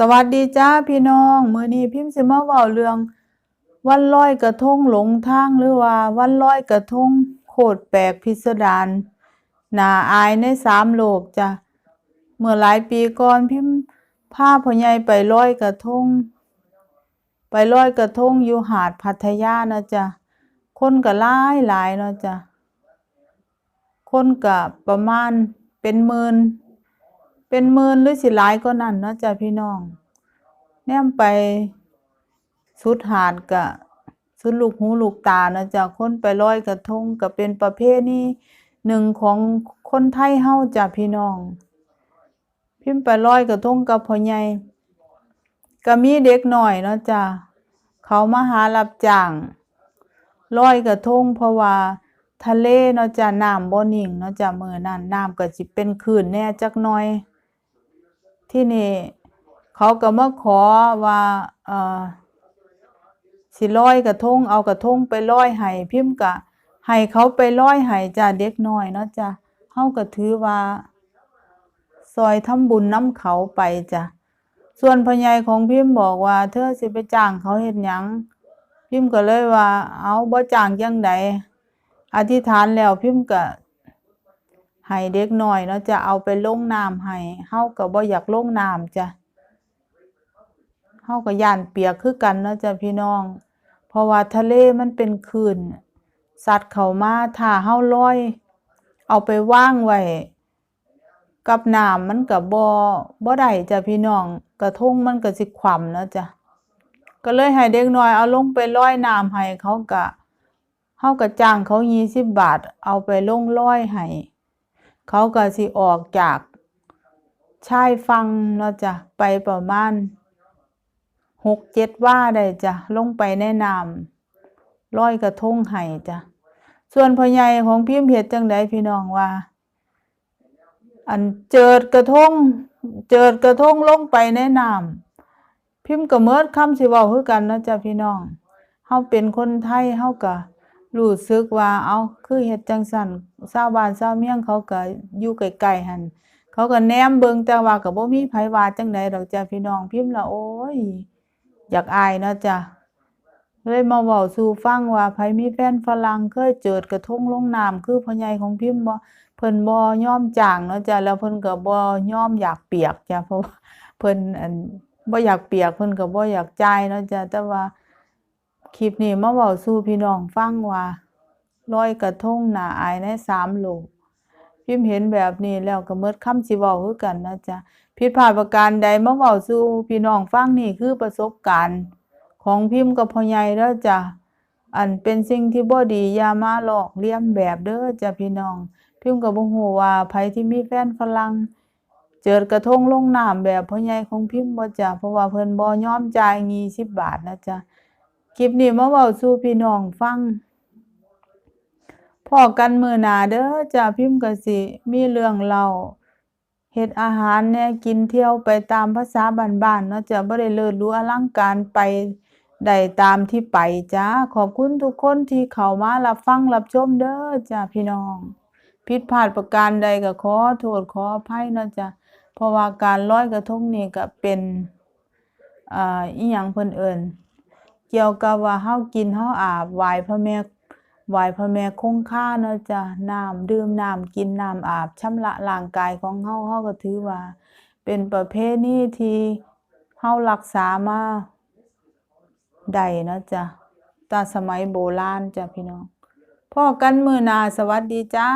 สวัสดีจ้าพี่น้องมื้อนี้พิมพ์สิมาเว้าเรื่อง วันลอยกระทงหลงทางหรือว่า วันลอยกระทงโคตรแปลกพิสดารน่าอายในสามโลกจ้ะเมื่อหลายปีก่อนพิมพ์พาพ่อใหญ่ไปลอยกระทง ไปลอยกระทงอยู่หาดพัทยานะจ๊ะคนก็หลายหลายเนาะจ้ะคนก็ประมาณเป็นหมื่น เป็นหมื่นหรือสิหลายก็นั่นเนาะจ้ะพี่น้อง แนมไปสุดหาดกะสุดลูกหูลูกตานะจ้ะคนไปลอยกระทงก็เป็นประเพณีหนึ่งของคนไทยเฮาจ้ะพี่น้อง พิมพ์ไปลอยกระทงกับพ่อใหญ่ก็มีเด็กหน้อยเนาะจ้ะเขามาหารับจ้างลอยกระทงเพราะว่าทะเลเนาะจ้ะน้ำบ่นิ่งเนาะจ้ะมือนั้นน้ำก็สิเป็นคลื่นแน่จักหน่อย ที่นี่เขาก็มาขอว่าเอ่อสิลอยกระทงเอากระทงไปลอยให้พิมพ์ก็ให้เขาไปลอยให้จ้ะเด็กน้อยเนาะจ้ะเฮาก็ถือว่าซอยทำบุญน้ำเขาไปจ้ะส่วนพ่อใหญ่ของพิมพ์บอกว่า เธอสิไปจ้างเขาเฮ็ดหยังพิมพ์ก็เลยว่า เอาบ่จ้างจังใดอธิษฐานแล้วพิมพ์ก็ ให้เด็กน้อยเนาะจะเอาไปลงน้ำให้เฮาก็บ่อยากลงน้ำจ้ะเฮาก็ย้านเปียกคือกันเนาะจ้ะพี่น้อง เพราะว่าทะเลมันเป็นคลื่นสัตว์เข้ามาถ้าเฮาลอย เอาไปว่างไว้กับน้ำมันก็บ่บ่ได้จ้ะพี่น้องกระทงมันก็สิคว่ำเนาะจ้ะก็เลยให้เด็กน้อยเอาลงไปลอยน้ำให้เขาก็เฮาก็จ้างเขา20บาท เอาไปลงลอยให้ เขาก็สิออกจากชายฝั่งเนาะจ้ะไปประมาณ6-7ว่าได้จ้ะลงไปในะน้ำลอยกระทงให้จ้ะส่วนพ่อใหญ่ของพิมพ์เฮ็ดจั่งใดพี่น้องว่า อันเจิดกระทง เจิดกระทงลงไปในะนำพิมพ์ก็เมิดคำสิว้าคือกันนะจ้ะพี่น้องเฮาเป็นคนไทยเฮาก็รู้สึกว่าเอาคือเฮ็ดจังซั่น ชาบ้านชาเมืองเขาก็อยู่ใกลๆหันเขาก็แนมเบิงแต่ว่าก็บ่มีไผว่าจังใดดอกจ้ะพี่น้องพิมพ์ละโอ๊ยอยากอายเนาะจ้ะเลยมาเว้าสู่ฟังว่าไผมีแฟนฝรั่งเคยเจิดกระทงลงน้ำคือพ่อใหญ่ของพิมพ์บ่เพิ่นบ่ยอมจ้างเนาะจ้ะแล้วเพิ่นก็บ่ยอมอยากเปียกจ้ะเพราะว่าเพิ่นอันบ่อยากเปียกเพิ่นก็บ่อยากจ่ายเนาะจ้ะแต่ว่าคลิปนี้มาเว้าสู่พี่น้องฟังว่า ลอยกระทงนาอายในสามโลก พิมพ์เห็นแบบนี้แล้วก็หมดคำสิเว้าคือกันนะจ๊ะผิดพลาดประการใดมาเว้าสู่พี่น้องฟังนี่คือประสบการณ์ของพิมพ์กับพ่อใหญ่เด้อจ้ะอันเป็นสิ่งที่บ่ดีอย่ามาหลอกเลียนแบบเด้อจ้ะพี่น้อง พิมพ์ก็บ่ฮู้ว่าไผที่มีแฟนฝรั่งเจิดกระทงลงน้ำแบบพ่อใหญ่ของพิมพ์บ่จ้ะเพราะว่าเพิ่นบ่ยอมจ่าย20บาทนะจ๊ะคลิปนี้มาเว้าสู่พี่น้องฟัง พอกันมือหนาเด้อจ้ะพิมพ์กสิมีเรื่องเล่าเฮ็ดอาหารแหน่กินเที่ยวไปตามภาษาบ้านๆเนาะจ้ะบ่ได้เลิศรู้อลังการไปได้ตามที่ไปจ้ะขอบคุณทุกคนที่เข้ามารับฟังรับชมเด้อจ้ะพี่น้องผิดพลาดประการใดก็ขอโทษขออภัยเนาะจ้ะเพราะว่าการลอยกระทงนี่ก็เป็นอ่าอิหยังเพิ่นเอิ้นเกี่ยวกับว่าเฮากินเฮาอาบไหว้พระแม่ ไหวพระแม่คงคาเนาะจ้ะน้ำดื่มน้ำกินน้ำอาบชำระร่างกายของเฮาเฮาก็ถือว่า เป็นประเภทนี้ที่เฮารักษามาได้เนาะจ้ะตาสมัยโบราณจ้ะพี่น้องพ่อกันมือนาสวัสดีจ้า